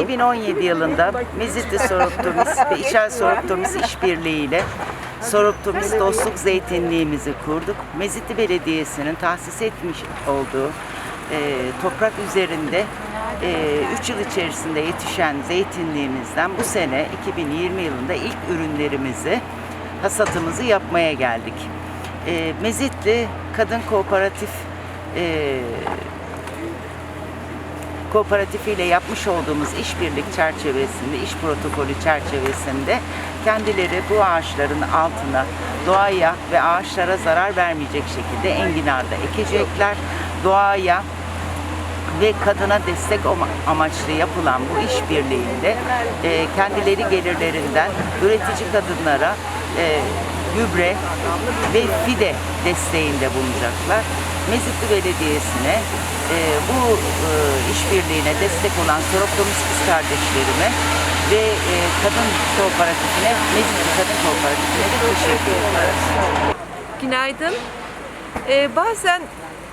2017 yılında Mezitli Soroptomis ve İçel Soroptomis işbirliğiyle Soroptomis Dostluk Zeytinliğimizi kurduk. Mezitli Belediyesi'nin tahsis etmiş olduğu e, toprak üzerinde 3 yıl içerisinde yetişen zeytinliğimizden bu sene 2020 yılında ilk ürünlerimizi, hasatımızı yapmaya geldik. E, Mezitli Kadın Kooperatif e, kooperatifiyle yapmış olduğumuz işbirlik çerçevesinde, iş protokolü çerçevesinde kendileri bu ağaçların altına doğaya ve ağaçlara zarar vermeyecek şekilde enginarda ekecekler. Doğaya ve kadına destek ama- amaçlı yapılan bu işbirliğinde e, kendileri gelirlerinden üretici kadınlara e, gübre ve fide desteğinde bulunacaklar. Mezitli Belediyesi'ne e, bu e, işbirliğine destek olan Soroptomis kız kardeşlerime ve e, kadın kooperatifine, Mezitli Kadın Kooperatifine de teşekkür ediyoruz. Günaydın. Ee, bazen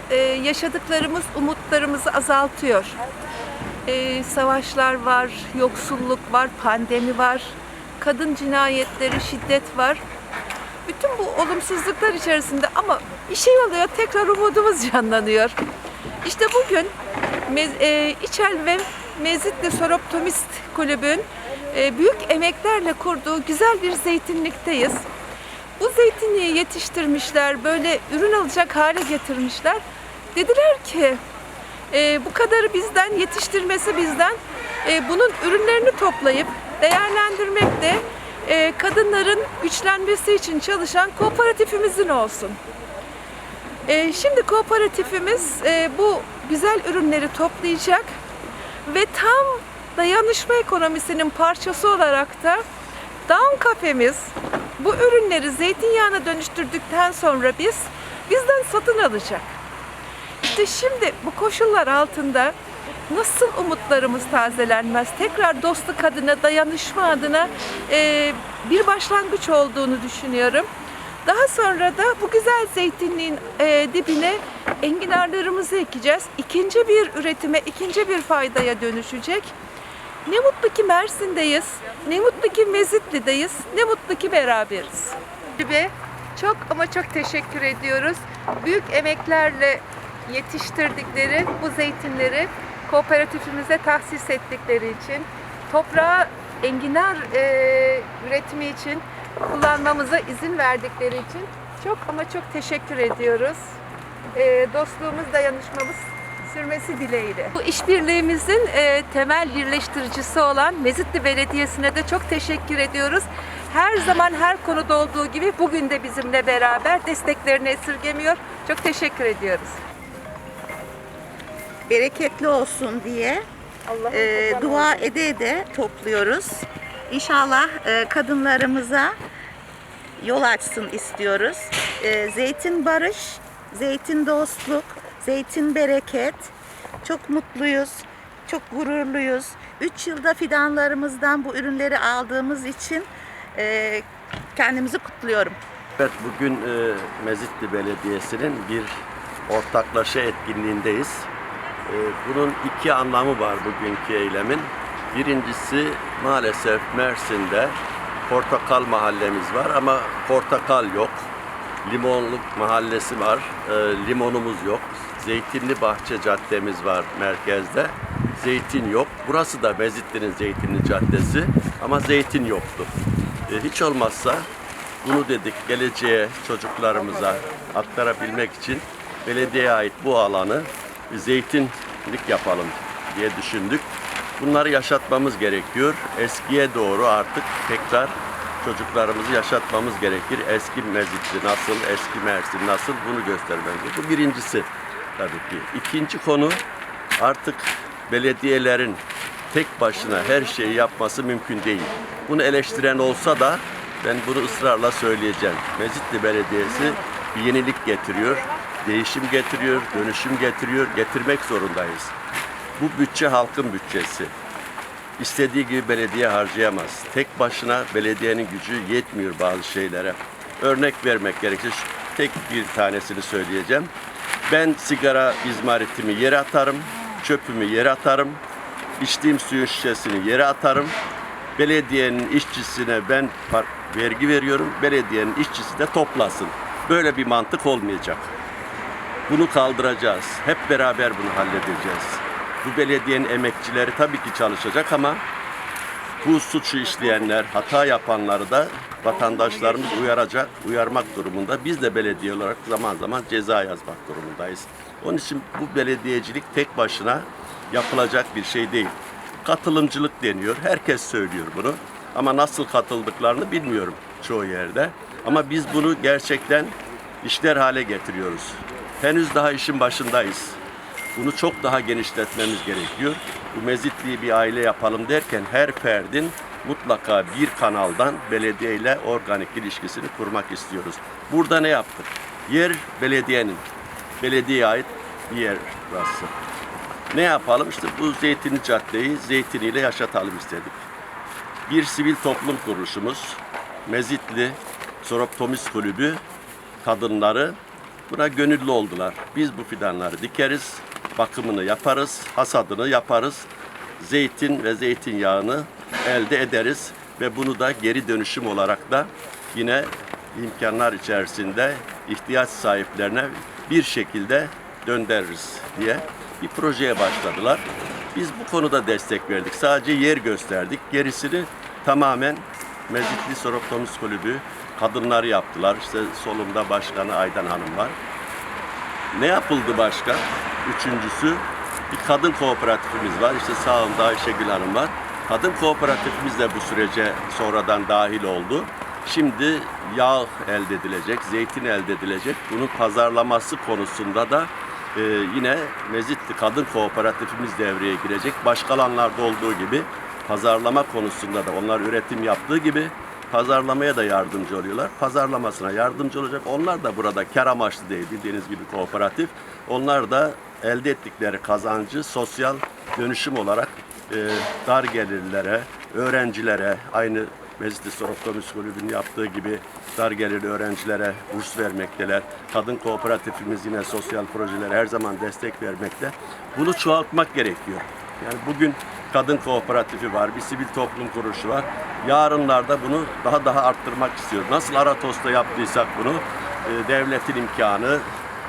e, yaşadıklarımız umutlarımızı azaltıyor. Ee, savaşlar var, yoksulluk var, pandemi var, kadın cinayetleri, şiddet var. Bütün bu olumsuzluklar içerisinde ama bir şey oluyor, tekrar umudumuz canlanıyor. İşte bugün e, İçel ve Mezitli Soroptomist Kulübün e, büyük emeklerle kurduğu güzel bir zeytinlikteyiz. Bu zeytinliği yetiştirmişler, böyle ürün alacak hale getirmişler. Dediler ki e, bu kadarı bizden, yetiştirmesi bizden. E, bunun ürünlerini toplayıp değerlendirmek de e, kadınların güçlenmesi için çalışan kooperatifimizin olsun. E, şimdi kooperatifimiz e, bu güzel ürünleri toplayacak ve tam dayanışma ekonomisinin parçası olarak da Down kafemiz bu ürünleri zeytinyağına dönüştürdükten sonra biz bizden satın alacak. İşte şimdi bu koşullar altında nasıl umutlarımız tazelenmez? Tekrar dostluk adına, dayanışma adına e, bir başlangıç olduğunu düşünüyorum. Daha sonra da bu güzel zeytinliğin e, dibine enginarlarımızı ekeceğiz. İkinci bir üretime, ikinci bir faydaya dönüşecek. Ne mutlu ki Mersin'deyiz, ne mutlu ki Mezitli'deyiz, ne mutlu ki beraberiz. Ve çok ama çok teşekkür ediyoruz. Büyük emeklerle yetiştirdikleri bu zeytinleri kooperatifimize tahsis ettikleri için, toprağa enginar e, üretimi için kullanmamıza izin verdikleri için çok ama çok teşekkür ediyoruz. E, dostluğumuz, dayanışmamız sürmesi dileğiyle. Bu işbirliğimizin e, temel birleştiricisi olan Mezitli Belediyesi'ne de çok teşekkür ediyoruz. Her zaman her konuda olduğu gibi bugün de bizimle beraber desteklerini esirgemiyor. Çok teşekkür ediyoruz. Bereketli olsun diye e, dua olsun. ede ede topluyoruz. İnşallah e, kadınlarımıza yol açsın istiyoruz. E, zeytin barış, zeytin dostluk, zeytin bereket. Çok mutluyuz, çok gururluyuz. 3 yılda fidanlarımızdan bu ürünleri aldığımız için e, kendimizi kutluyorum. Evet bugün e, Mezitli Belediyesi'nin bir ortaklaşa etkinliğindeyiz. E, bunun iki anlamı var bugünkü eylemin. Birincisi maalesef Mersin'de portakal mahallemiz var ama portakal yok. Limonluk mahallesi var, e, limonumuz yok. Zeytinli Bahçe Caddemiz var merkezde. Zeytin yok. Burası da Mezitli'nin Zeytinli Caddesi ama zeytin yoktu. E, hiç olmazsa bunu dedik geleceğe çocuklarımıza aktarabilmek için belediyeye ait bu alanı zeytinlik yapalım diye düşündük. Bunları yaşatmamız gerekiyor. Eskiye doğru artık tekrar çocuklarımızı yaşatmamız gerekir. Eski Mezitli nasıl, eski Mersin nasıl bunu göstermemiz. Bu birincisi tabii ki. İkinci konu artık belediyelerin tek başına her şeyi yapması mümkün değil. Bunu eleştiren olsa da ben bunu ısrarla söyleyeceğim. Mezitli Belediyesi bir yenilik getiriyor, değişim getiriyor, dönüşüm getiriyor, getirmek zorundayız. Bu bütçe halkın bütçesi. İstediği gibi belediye harcayamaz. Tek başına belediyenin gücü yetmiyor bazı şeylere. Örnek vermek gerekirse tek bir tanesini söyleyeceğim. Ben sigara izmaritimi yere atarım, çöpümü yere atarım. içtiğim suyun şişesini yere atarım. Belediyenin işçisine ben vergi veriyorum. Belediyenin işçisi de toplasın. Böyle bir mantık olmayacak. Bunu kaldıracağız. Hep beraber bunu halledeceğiz. Bu belediyenin emekçileri tabii ki çalışacak ama bu suçu işleyenler, hata yapanları da vatandaşlarımız uyaracak, uyarmak durumunda. Biz de belediye olarak zaman zaman ceza yazmak durumundayız. Onun için bu belediyecilik tek başına yapılacak bir şey değil. Katılımcılık deniyor. Herkes söylüyor bunu. Ama nasıl katıldıklarını bilmiyorum çoğu yerde. Ama biz bunu gerçekten işler hale getiriyoruz. Henüz daha işin başındayız. Bunu çok daha genişletmemiz gerekiyor. Bu mezitliği bir aile yapalım derken her ferdin mutlaka bir kanaldan belediye ile organik ilişkisini kurmak istiyoruz. Burada ne yaptık? Yer belediyenin, belediyeye ait bir yer burası. Ne yapalım? İşte bu Zeytinli Caddeyi zeytiniyle yaşatalım istedik. Bir sivil toplum kuruluşumuz, Mezitli Soroptomis Kulübü kadınları buna gönüllü oldular. Biz bu fidanları dikeriz, bakımını yaparız, hasadını yaparız. Zeytin ve zeytinyağını elde ederiz ve bunu da geri dönüşüm olarak da yine imkanlar içerisinde ihtiyaç sahiplerine bir şekilde döndürürüz diye bir projeye başladılar. Biz bu konuda destek verdik. Sadece yer gösterdik. Gerisini tamamen Mezitli Soroptomus Kulübü kadınları yaptılar. İşte solumda başkanı Aydan Hanım var. Ne yapıldı başka? Üçüncüsü bir kadın kooperatifimiz var. İşte sağımda Ayşegül Hanım var. Kadın kooperatifimiz de bu sürece sonradan dahil oldu. Şimdi yağ elde edilecek, zeytin elde edilecek. Bunun pazarlaması konusunda da e, yine Mezitli Kadın Kooperatifimiz devreye girecek. Başka alanlarda olduğu gibi pazarlama konusunda da onlar üretim yaptığı gibi pazarlamaya da yardımcı oluyorlar. Pazarlamasına yardımcı olacak. Onlar da burada kar amaçlı değil bildiğiniz gibi kooperatif. Onlar da elde ettikleri kazancı sosyal dönüşüm olarak e, dar gelirlere, öğrencilere, aynı Mezitli Soroktomus Kulübü'nün yaptığı gibi dar gelirli öğrencilere burs vermekteler. Kadın kooperatifimiz yine sosyal projelere her zaman destek vermekte. Bunu çoğaltmak gerekiyor. Yani bugün kadın kooperatifi var, bir sivil toplum kuruluşu var. Yarınlarda bunu daha daha arttırmak istiyoruz. Nasıl Aratos'ta yaptıysak bunu, e, devletin imkanı,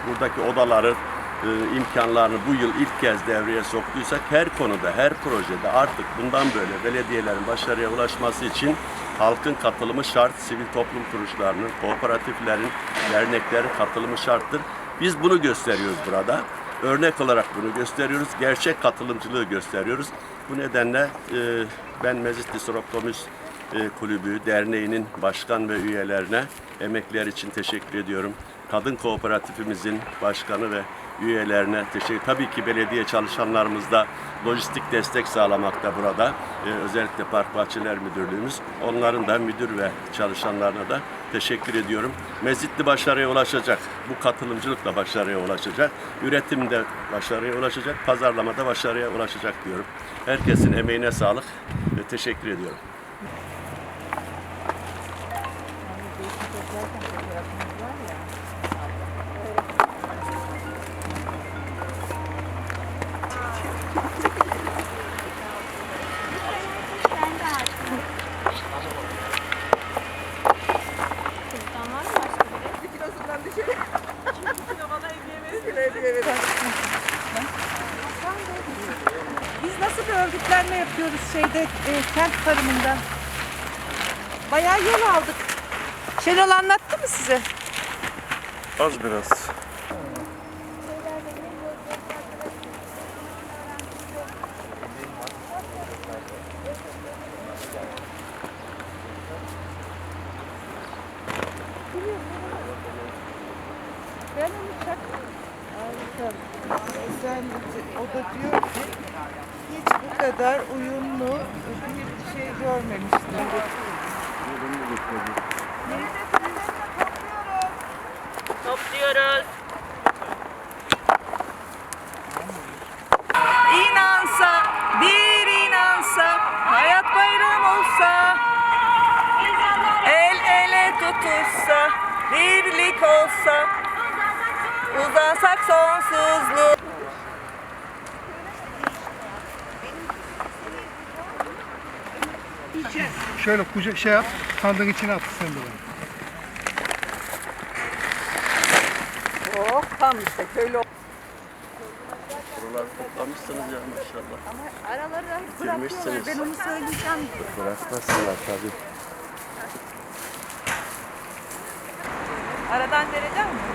buradaki odaların e, imkanlarını bu yıl ilk kez devreye soktuysak her konuda, her projede artık bundan böyle belediyelerin başarıya ulaşması için halkın katılımı şart, sivil toplum kuruluşlarının, kooperatiflerin, derneklerin katılımı şarttır. Biz bunu gösteriyoruz burada. Örnek olarak bunu gösteriyoruz. Gerçek katılımcılığı gösteriyoruz. Bu nedenle e, ben Mezitli Soroptomus e, Kulübü Derneği'nin başkan ve üyelerine emekler için teşekkür ediyorum. Kadın kooperatifimizin başkanı ve üyelerine teşekkür. Tabii ki belediye çalışanlarımız da lojistik destek sağlamakta burada. Ee, özellikle Park Bahçeler Müdürlüğümüz. Onların da müdür ve çalışanlarına da teşekkür ediyorum. Mezitli başarıya ulaşacak. Bu katılımcılıkla başarıya ulaşacak. Üretimde başarıya ulaşacak. Pazarlamada başarıya ulaşacak diyorum. Herkesin emeğine sağlık ve teşekkür ediyorum. Biz nasıl bir örgütlenme yapıyoruz şeyde e, kent tarımında? Bayağı yol aldık. Şenol anlattı mı size? Az biraz. Sen, o da diyor ki hiç bu kadar uyumlu bir şey görmemiştim. Topluyoruz. İnansa, bir inansa, hayat bayram olsa, el ele tutuşsa, birlik olsa, uzansak sonsuzluğu. Şöyle kucak şey yap, sandığın içine at sen de. bana. Oh tam işte köylü Buraları toplamışsınız ya maşallah. Araları Bitirmişsiniz. bırakıyorlar. Ben onu söyleyeceğim. Bırakmasınlar tabii. Aradan vereceğim mi?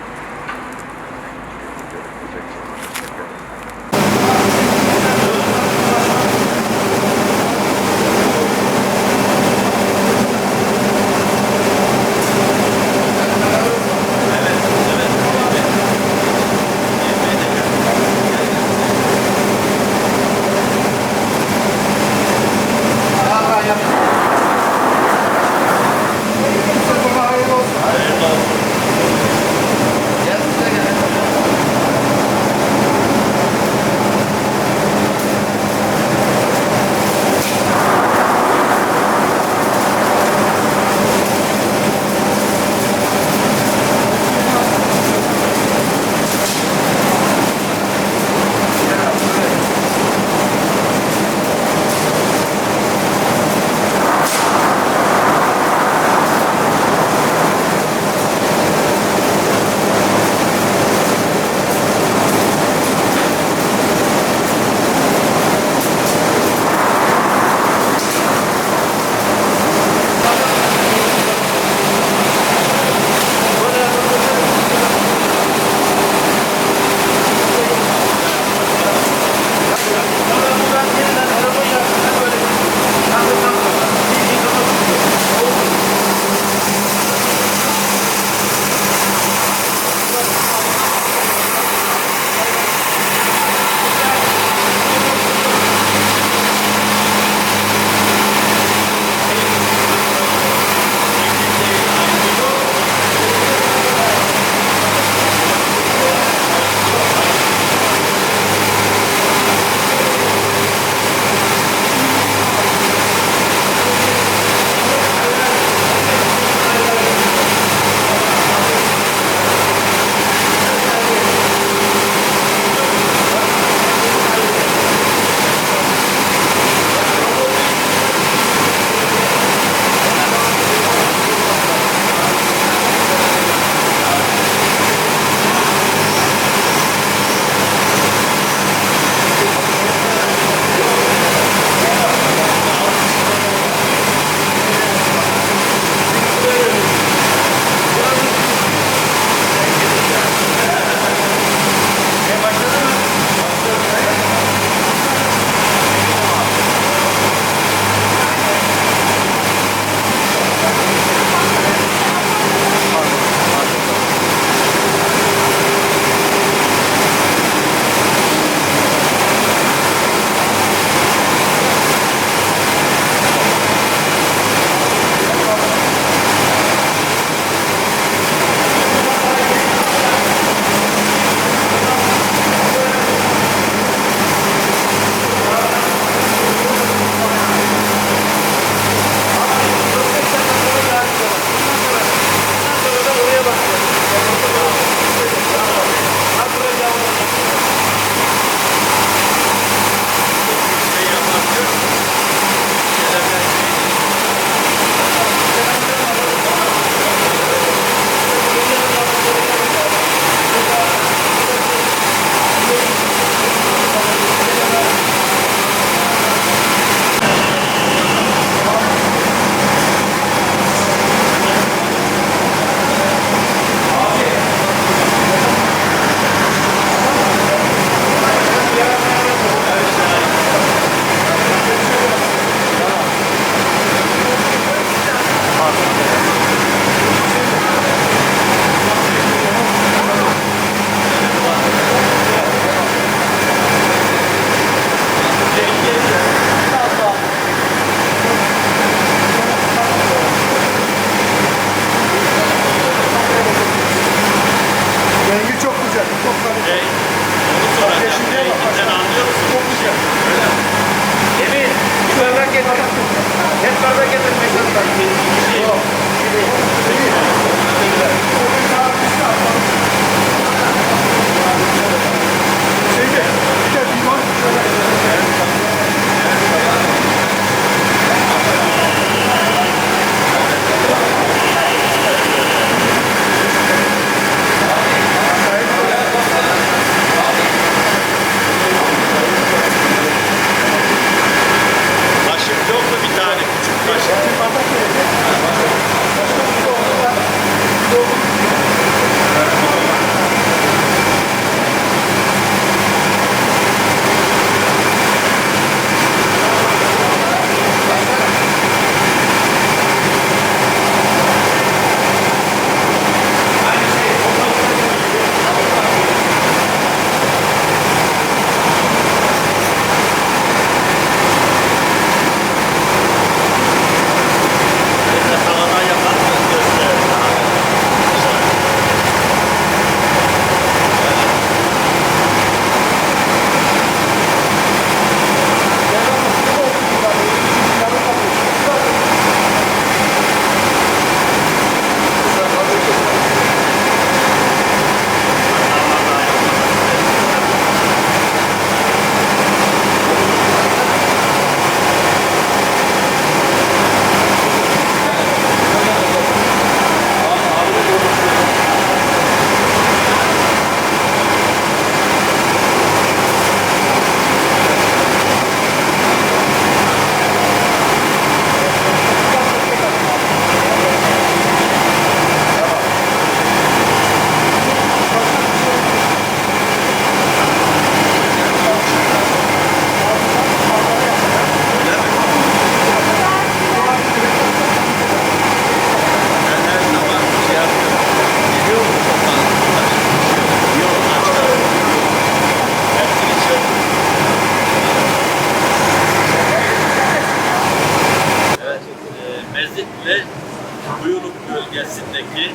Belediyesi'ndeki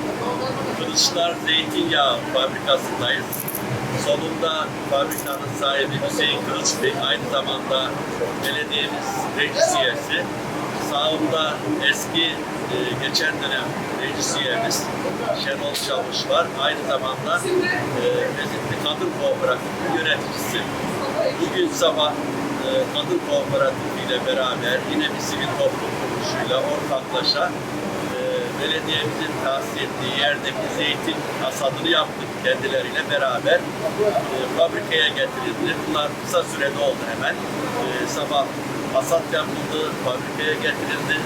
Kılıçlar Zeytinyağı fabrikasındayız. Solunda fabrikanın sahibi Hüseyin Kılıç Bey, aynı zamanda belediyemiz meclis üyesi. Sağımda eski e, geçen dönem meclis üyemiz Şenol Çavuş var. Aynı zamanda e, Mezitli Kadın Kooperatifi yöneticisi. Bugün sabah e, Kadın Kooperatifi ile beraber yine bir sivil toplum kuruluşuyla ortaklaşa belediyemizin tahsis ettiği yerdeki zeytin hasadını yaptık kendileriyle beraber. E, fabrikaya getirildi. Bunlar kısa sürede oldu hemen. E, sabah hasat yapıldı, fabrikaya getirildi.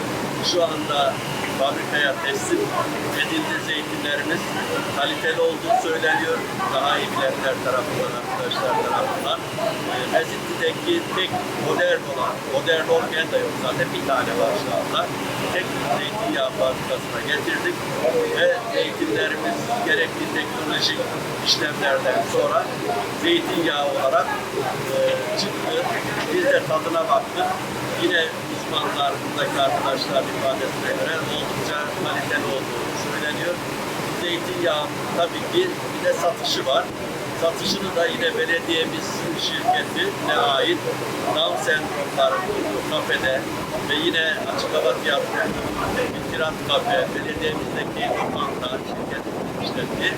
Şu anda fabrikaya teslim edildi zeytinlerimiz. Kaliteli olduğu söyleniyor. Daha iyi bilenler tarafından, arkadaşlar tarafından. E, Mezitli'deki tek modern olan, modern olmayan da yok zaten bir tane var şu anda. Tek zeytinyağı fabrikasına getirdik ve zeytinlerimiz gerekli teknolojik işlemlerden sonra zeytinyağı olarak e, çıktı. Biz de tadına baktık. Yine uzmanlar, buradaki arkadaşlar ifadesine göre oldukça kaliteli olduğu söyleniyor. Zeytinyağı tabii ki bir de satışı var. Satışını da yine belediyemiz şirketine ait Down sendromlar kafede ve yine açık hava tiyatrosu, Tirat kafe, belediyemizdeki lokanta şirket işlettiği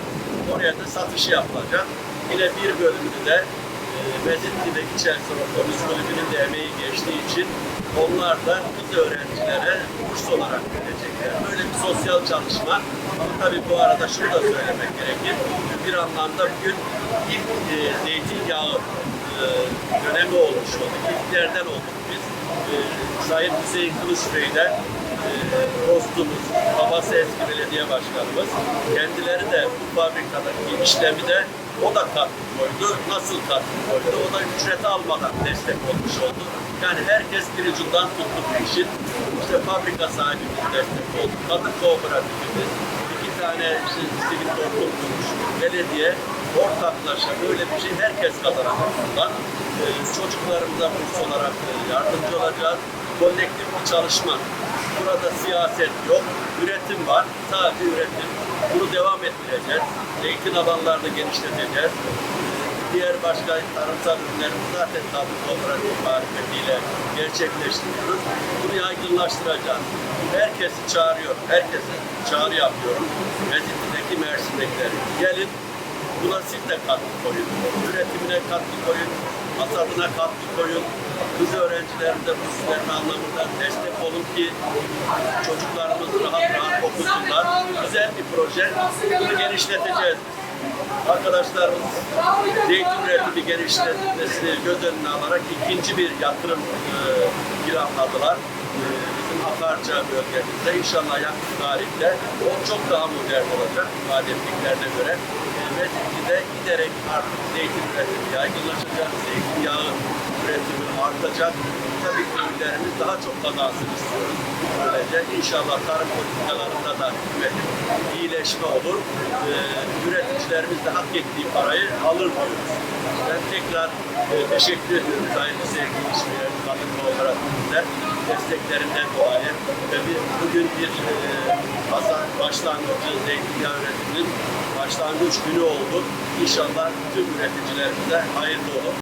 oraya da satışı yapılacak. Yine bir bölümünü de e, Mezitli ve İçerisi Otobüs Kulübü'nün de emeği geçtiği için onlar da kız öğrencilere burs olarak verecekler. Böyle bir sosyal çalışma. Ama tabii bu arada şunu da söylemek gerekir. Bir anlamda bugün ilk e, zeytinyağı e, dönemi olmuş olduk. İlklerden olduk biz. E, Sayın Hüseyin Kılıç Bey'den e, dostumuz, babası eski belediye başkanımız. Kendileri de bu fabrikadaki işlemi de o da katkı koydu. Nasıl katkı koydu? O da ücret almadan destek olmuş oldu. Yani herkes bir ucundan tuttu bu işin. İşte fabrika sahibimiz destek oldu. Kadın kooperatifimiz, iki tane işte sivil toplum kurmuş, belediye ortaklaşa böyle bir şey herkes kazanacak bundan. Ee, çocuklarımıza burs olarak e, yardımcı olacağız. Kolektif bir çalışma. Burada siyaset yok, üretim var. Sadece üretim. Bunu devam ettireceğiz. Eğitim alanlarını genişleteceğiz. Diğer başka tarımsal ürünlerimizi zaten tablo kooperatif marifetiyle gerçekleştiriyoruz. Bunu yaygınlaştıracağız. Herkesi çağırıyorum. Herkese çağrı yapıyorum. Mezitli'deki Mersin'dekileri. Gelin buna siz de katkı koyun. Üretimine katkı koyun. Hasadına katkı koyun. Kız öğrencilerimize burslarını anlamında destek olun ki çocuklarımız rahat rahat okusunlar. Güzel bir proje. Bunu genişleteceğiz. Arkadaşlarımız zeytin üretimi genişletmesini göz önüne alarak ikinci bir yatırım e, planladılar. E, bizim Akarca bölgemizde inşallah yakın tarihte o çok daha modern olacak ifade ettiklerine göre. E, Mezitli'de giderek artık zeytin üretimi yaygınlaşacak, zeytinyağı üretimi artacak. Tabii köylülerimiz daha çok kazansın istiyoruz. Böylece inşallah tarım politikalarında da hükümetin iyileşme olur. Ee, üreticilerimiz de hak ettiği parayı alır diyoruz. Ben tekrar e, teşekkür ediyorum Sayın Hüseyin Kılıçbey'e, Kadın Kooperatifinde desteklerinden dolayı ve bir, bugün bir e, Hasan başlangıcı zeytinyağı üretiminin başlangıç günü oldu. İnşallah tüm üreticilerimize hayırlı olur.